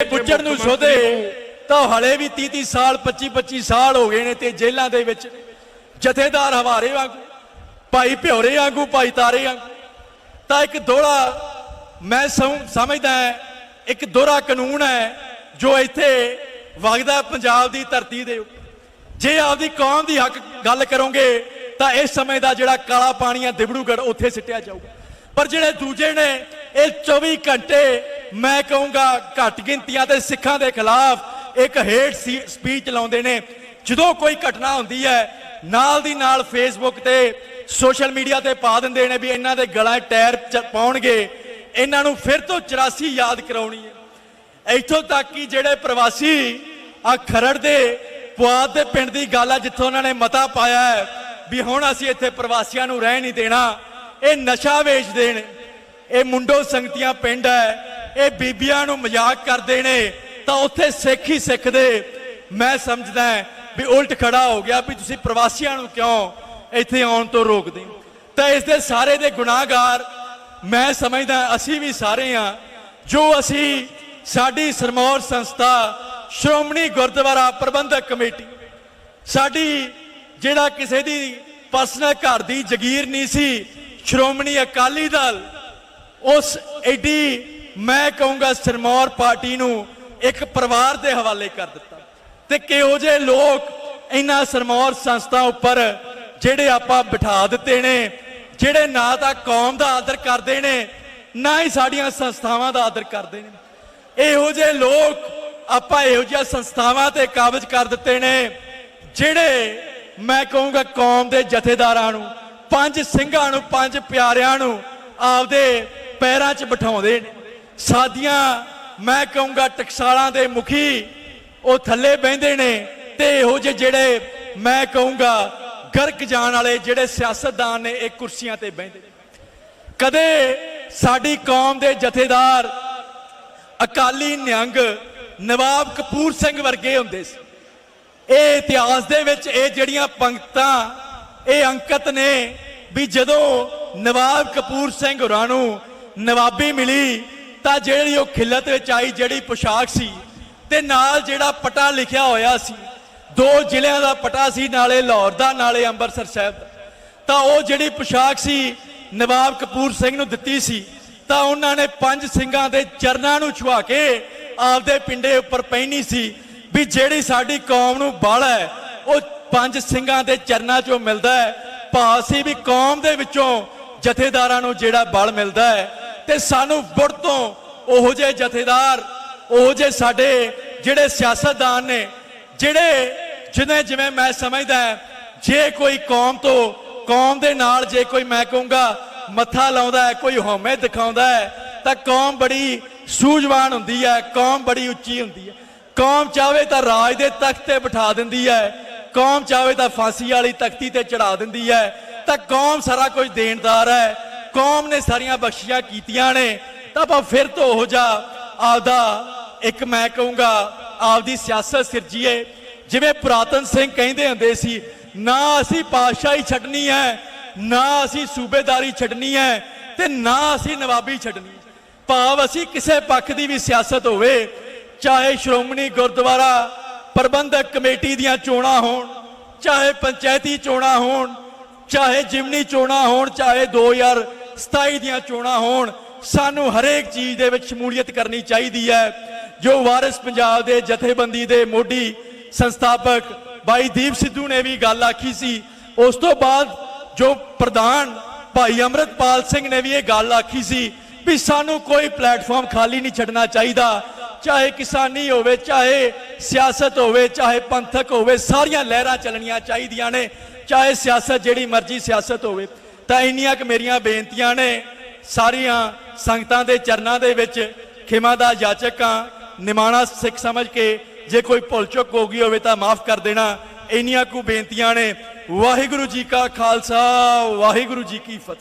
ਪੁੱਜਣ ਨੂੰ ਸੋਧੇ, ਤਾਂ ਹਲੇ ਵੀ 30 30 ਸਾਲ 25 25 ਸਾਲ ਹੋ ਗਏ ਨੇ ਤੇ ਜੇਲ੍ਹਾਂ ਦੇ ਵਿੱਚ ਜਥੇਦਾਰ ਹਵਾਰੇ ਵਾਂਗੂ, ਭਾਈ ਭਿਉਰੇ ਵਾਂਗੂ, ਭਾਈ ਤਾਰੇ ਵਾਂਗੂ। ਤਾਂ ਇੱਕ ਦੋੜਾ ਮੈਂ ਸਮਝਦਾ ਇੱਕ ਦੋਹਰਾ ਕਾਨੂੰਨ ਹੈ ਜੋ ਇੱਥੇ ਵਗਦਾ ਪੰਜਾਬ ਦੀ ਧਰਤੀ ਦੇ ਉੱਤੇ ਜੇ ਆਪਦੀ ਕੌਮ ਦੀ ਹੱਕ ਗੱਲ ਕਰੋਗੇ, ਤਾਂ ਇਸ ਸਮੇਂ ਦਾ ਜਿਹੜਾ ਕਾਲਾ ਪਾਣੀ ਆ ਦਿਬੜੂਗੜ ਉੱਥੇ ਸਿੱਟਿਆ ਜਾਊਗਾ। ਪਰ ਜਿਹੜੇ ਦੂਜੇ ਨੇ, ਇਹ 24 ਘੰਟੇ ਮੈਂ ਕਹੂੰਗਾ ਘੱਟ ਗਿਣਤੀਆਂ ਤੇ ਸਿੱਖਾਂ ਦੇ ਖਿਲਾਫ ਇੱਕ ਹੇਟ ਸਪੀਚ ਲਾਉਂਦੇ ਨੇ। ਜਦੋਂ ਕੋਈ ਘਟਨਾ ਹੁੰਦੀ ਹੈ, ਨਾਲ ਦੀ ਨਾਲ ਫੇਸਬੁੱਕ ਤੇ ਸੋਸ਼ਲ ਮੀਡੀਆ ਤੇ ਪਾ ਦਿੰਦੇ ਨੇ ਵੀ ਇਹਨਾਂ ਦੇ ਗਲਾਂ 'ਚ ਟਾਇਰ ਪਾਉਣਗੇ। ਇਹਨਾਂ ਨੂੰ ਫਿਰ ਤੋਂ 84 ਯਾਦ ਕਰਾਉਣੀ ਹੈ। ਇੱਥੋਂ ਤੱਕ ਕਿ ਜਿਹੜੇ ਪ੍ਰਵਾਸੀ ਆ ਖਰੜ ਦੇ ਪੁਆਧ ਦੇ ਪਿੰਡ ਦੀ ਗੱਲ ਆ, ਜਿੱਥੋਂ ਉਹਨਾਂ ਨੇ ਮਤਾ ਪਾਇਆ ਹੈ ਵੀ ਹੁਣ ਅਸੀਂ ਇੱਥੇ ਪ੍ਰਵਾਸੀਆਂ ਨੂੰ ਰਹਿ ਨਹੀਂ ਦੇਣਾ। ਇਹ ਨਸ਼ਾ ਵੇਚਦੇ ਨੇ। ਇਹ ਮੁੰਡੋ ਸੰਗਤੀਆਂ ਪਿੰਡ ਹੈ। ਇਹ ਬੀਬੀਆਂ ਨੂੰ ਮਜ਼ਾਕ ਕਰਦੇ ਨੇ, ਤਾਂ ਉੱਥੇ ਸਿੱਖ ਹੀ ਸਿੱਖ ਦੇ ਮੈਂ ਸਮਝਦਾ ਵੀ ਉਲਟ ਖੜਾ ਹੋ ਗਿਆ ਵੀ ਤੁਸੀਂ ਪ੍ਰਵਾਸੀਆਂ ਨੂੰ ਕਿਉਂ ਇੱਥੇ ਆਉਣ ਤੋਂ ਰੋਕਦੇ ਤਾਂ ਇਸ ਦੇ ਸਾਰੇ ਦੇ ਗੁਨਾਹਗਾਰ ਮੈਂ ਸਮਝਦਾ ਅਸੀਂ ਵੀ ਸਾਰੇ ਆ ਜੋ ਅਸੀਂ ਸਾਡੀ ਸਰਮੌਰ ਸੰਸਥਾ ਸ਼੍ਰੋਮਣੀ ਗੁਰਦੁਆਰਾ ਪ੍ਰਬੰਧਕ ਕਮੇਟੀ, ਸਾਡੀ ਜਿਹੜਾ ਕਿਸੇ ਦੀ ਪਰਸਨਲ ਘਰ ਦੀ ਜ਼ਗੀਰ ਨਹੀਂ ਸੀ, ਸ਼੍ਰੋਮਣੀ ਅਕਾਲੀ ਦਲ, ਉਸ ਐਡੀ ਮੈਂ ਕਹੂੰਗਾ ਸਰਮੌਰ ਪਾਰਟੀ ਨੂੰ ਇੱਕ ਪਰਿਵਾਰ ਦੇ ਹਵਾਲੇ ਕਰ ਦਿੱਤਾ ਤੇ ਕਿਹੋ ਜਿਹੇ ਲੋਕ ਇਹਨਾਂ ਸਰਮੌਰ ਸੰਸਥਾ ਉੱਪਰ ਜਿਹੜੇ ਆਪਾਂ ਬਿਠਾ ਦਿੱਤੇ ਨੇ, ਜਿਹੜੇ ਨਾ ਤਾਂ ਕੌਮ ਦਾ ਆਦਰ ਕਰਦੇ ਨੇ, ਨਾ ਹੀ ਸਾਡੀਆਂ ਸੰਸਥਾਵਾਂ ਦਾ ਆਦਰ ਕਰਦੇ ਨੇ। ਇਹੋ ਜਿਹੇ ਲੋਕ ਆਪਾਂ ਇਹੋ ਜਿਹੀਆਂ ਸੰਸਥਾਵਾਂ ਤੇ ਕਾਬਜ਼ ਕਰ ਦਿੱਤੇ ਨੇ, ਜਿਹੜੇ ਮੈਂ ਕਹੂੰਗਾ ਕੌਮ ਦੇ ਜਥੇਦਾਰਾਂ ਨੂੰ, ਪੰਜ ਸਿੰਘਾਂ ਨੂੰ, ਪੰਜ ਪਿਆਰਿਆਂ ਨੂੰ ਆਪਦੇ ਪੈਰਾਂ 'ਚ ਬਿਠਾਉਂਦੇ ਨੇ। ਸਾਦੀਆਂ ਮੈਂ ਕਹੂੰਗਾ ਟਕਸਾਲਾਂ ਦੇ ਮੁਖੀ, ਉਹ ਥੱਲੇ ਬਹਿੰਦੇ ਨੇ ਤੇ ਇਹੋ ਜਿਹੇ ਜਿਹੜੇ ਮੈਂ ਕਹੂੰਗਾ ਗਰਕ ਜਾਣ ਵਾਲੇ ਜਿਹੜੇ ਸਿਆਸਤਦਾਨ ਨੇ, ਇਹ ਕੁਰਸੀਆਂ ਤੇ ਬਹਿੰਦੇ ਨੇ। ਕਦੇ ਸਾਡੀ ਕੌਮ ਦੇ ਜਥੇਦਾਰ ਅਕਾਲੀ ਨਿਹੰਗ ਨਵਾਬ ਕਪੂਰ ਸਿੰਘ ਵਰਗੇ ਹੁੰਦੇ ਸੀ। ਇਹ ਇਤਿਹਾਸ ਦੇ ਵਿੱਚ ਇਹ ਜਿਹੜੀਆਂ ਪੰਕਤਾਂ ਇਹ ਅੰਕਤ ਨੇ ਵੀ ਜਦੋਂ ਨਵਾਬ ਕਪੂਰ ਸਿੰਘ ਹੋਰਾਂ ਨੂੰ ਨਵਾਬੀ ਮਿਲੀ ਤਾਂ ਜਿਹੜੀ ਉਹ ਖਿੱਲਤ ਵਿੱਚ ਆਈ, ਜਿਹੜੀ ਪੋਸ਼ਾਕ ਸੀ, ਤੇ ਨਾਲ ਜਿਹੜਾ ਪਟਾ ਲਿਖਿਆ ਹੋਇਆ ਸੀ, ਦੋ ਜ਼ਿਲ੍ਹਿਆਂ ਦਾ ਪਟਾ ਸੀ, ਨਾਲੇ ਲਾਹੌਰ ਦਾ, ਨਾਲੇ ਅੰਮ੍ਰਿਤਸਰ ਸਾਹਿਬ ਦਾ। ਤਾਂ ਉਹ ਜਿਹੜੀ ਪੋਸ਼ਾਕ ਸੀ, ਨਵਾਬ ਕਪੂਰ ਸਿੰਘ ਨੂੰ ਦਿੱਤੀ ਸੀ, ਤਾਂ ਉਹਨਾਂ ਨੇ ਪੰਜ ਸਿੰਘਾਂ ਦੇ ਚਰਨਾਂ ਨੂੰ ਛੁਆ ਕੇ ਆਪਦੇ ਪਿੰਡੇ ਉੱਪਰ ਪਹਿਨੀ ਸੀ, ਵੀ ਜਿਹੜੀ ਸਾਡੀ ਕੌਮ ਨੂੰ ਬਲ ਹੈ, ਉਹ ਪੰਜ ਸਿੰਘਾਂ ਦੇ ਚਰਨਾਂ 'ਚੋਂ ਮਿਲਦਾ ਹੈ। ਭਾਵ ਸੀ ਵੀ ਕੌਮ ਦੇ ਵਿੱਚੋਂ ਜਥੇਦਾਰਾਂ ਨੂੰ ਜਿਹੜਾ ਬਲ ਮਿਲਦਾ ਹੈ ਤੇ ਸਾਨੂੰ ਬੁੜ ਤੋਂ ਉਹੋ ਜਿਹੇ ਜਥੇਦਾਰ, ਉਹੋ ਜਿਹੇ ਸਾਡੇ ਜਿਹੜੇ ਸਿਆਸਤਦਾਨ ਨੇ, ਜਿਹੜੇ ਜਿਵੇਂ ਜਿਵੇਂ ਮੈਂ ਸਮਝਦਾ ਜੇ ਕੋਈ ਕੌਮ ਤੋਂ, ਕੌਮ ਦੇ ਨਾਲ ਜੇ ਕੋਈ ਮੈਂ ਕਹੂੰਗਾ ਮੱਥਾ ਲਾਉਂਦਾ ਹੈ, ਕੋਈ ਹਉਮੈ ਦਿਖਾਉਂਦਾ ਹੈ, ਤਾਂ ਕੌਮ ਬੜੀ ਸੂਝਵਾਨ ਹੁੰਦੀ ਹੈ, ਕੌਮ ਬੜੀ ਉੱਚੀ ਹੁੰਦੀ ਹੈ। ਕੌਮ ਚਾਹਵੇ ਤਾਂ ਰਾਜ ਦੇ ਤਖਤ ਤੇ ਬਿਠਾ ਦਿੰਦੀ ਹੈ, ਕੌਮ ਚਾਹਵੇ ਤਾਂ ਫਾਂਸੀ ਵਾਲੀ ਤਖਤੀ ਤੇ ਚੜਾ ਦਿੰਦੀ ਹੈ, ਤਾਂ ਕੌਮ ਸਾਰਾ ਕੁਝ ਦੇਣਦਾਰ ਹੈ। ਕੌਮ ਨੇ ਸਾਰੀਆਂ ਬਖਸ਼ੀਆਂ ਕੀਤੀਆਂ ਨੇ, ਤਾਂ ਆਪਾਂ ਫਿਰ ਤੋਂ ਉਹ ਜਾ ਆਪਦਾ ਇੱਕ ਮੈਂ ਕਹੂੰਗਾ, ਆਪਦੀ ਸਿਆਸਤ ਸਿਰਜੀਏ। ਜਿਵੇਂ ਪੁਰਾਤਨ ਸਿੰਘ ਕਹਿੰਦੇ ਹੁੰਦੇ ਸੀ, ਨਾ ਅਸੀਂ ਪਾਤਸ਼ਾਹੀ ਛੱਡਣੀ ਹੈ, ਨਾ ਅਸੀਂ ਸੂਬੇਦਾਰੀ ਛੱਡਣੀ ਹੈ ਤੇ ਨਾ ਅਸੀਂ ਨਵਾਬੀ ਛੱਡਣੀ। ਭਾਵ ਅਸੀਂ ਕਿਸੇ ਪੱਖ ਦੀ ਵੀ ਸਿਆਸਤ ਹੋਵੇ, ਚਾਹੇ ਸ਼੍ਰੋਮਣੀ ਗੁਰਦੁਆਰਾ ਪ੍ਰਬੰਧਕ ਕਮੇਟੀ ਦੀਆਂ ਚੋਣਾਂ ਹੋਣ, ਚਾਹੇ ਪੰਚਾਇਤੀ ਚੋਣਾਂ ਹੋਣ, ਚਾਹੇ ਜਿਮਨੀ ਚੋਣਾਂ ਹੋਣ, ਚਾਹੇ 2027 ਦੀਆਂ ਚੋਣਾਂ ਹੋਣ, ਸਾਨੂੰ ਹਰੇਕ ਚੀਜ਼ ਦੇ ਵਿੱਚ ਸ਼ਮੂਲੀਅਤ ਕਰਨੀ ਚਾਹੀਦੀ ਹੈ। ਜੋ ਵਾਰਿਸ ਪੰਜਾਬ ਦੇ ਜਥੇਬੰਦੀ ਦੇ ਮੋਢੀ ਸੰਸਥਾਪਕ ਬਾਈ ਦੀਪ ਸਿੱਧੂ ਨੇ ਵੀ ਗੱਲ ਆਖੀ ਸੀ। ਉਸ ਤੋਂ ਬਾਅਦ ਜੋ ਪ੍ਰਧਾਨ ਭਾਈ ਅਮਰਤਪਾਲ ਸਿੰਘ ਨੇ ਵੀ ਇਹ ਗੱਲ ਆਖੀ ਸੀ ਵੀ ਸਾਨੂੰ ਕੋਈ ਪਲੇਟਫਾਰਮ ਖਾਲੀ ਨਹੀਂ ਛੱਡਣਾ ਚਾਹੀਦਾ। ਚਾਹੇ ਕਿਸਾਨੀ ਹੋਵੇ, ਚਾਹੇ ਸਿਆਸਤ ਹੋਵੇ, ਚਾਹੇ ਪੰਥਕ ਹੋਵੇ, ਸਾਰੀਆਂ ਲਹਿਰਾਂ ਚੱਲਣੀਆਂ ਚਾਹੀਦੀਆਂ ਨੇ। ਚਾਹੇ ਸਿਆਸਤ ਜਿਹੜੀ ਮਰਜ਼ੀ ਸਿਆਸਤ ਹੋਵੇ। ਤਾਂ ਇੰਨੀਆਂ ਕਿ ਮੇਰੀਆਂ ਬੇਨਤੀਆਂ ਨੇ। ਸਾਰੀਆਂ ਸੰਗਤਾਂ ਦੇ ਚਰਨਾਂ ਦੇ ਵਿੱਚ ਖਿਮਾ ਦਾ ਯਾਚਕਾਂ ਨਿਮਾਣਾ ਸਿੱਖ ਸਮਝ ਕੇ ਜੇ ਕੋਈ ਭੁੱਲ ਚੁੱਕ ਹੋ ਗਈ ਹੋਵੇ ਤਾਂ ਮਾਫ ਕਰ ਦੇਣਾ। ਇੰਨੀਆਂ ਕੁ ਬੇਨਤੀਆਂ ਨੇ। ਵਾਹਿਗੁਰੂ ਜੀ ਕਾ ਖਾਲਸਾ, ਵਾਹਿਗੁਰੂ ਜੀ ਕੀ ਫਤਿਹ।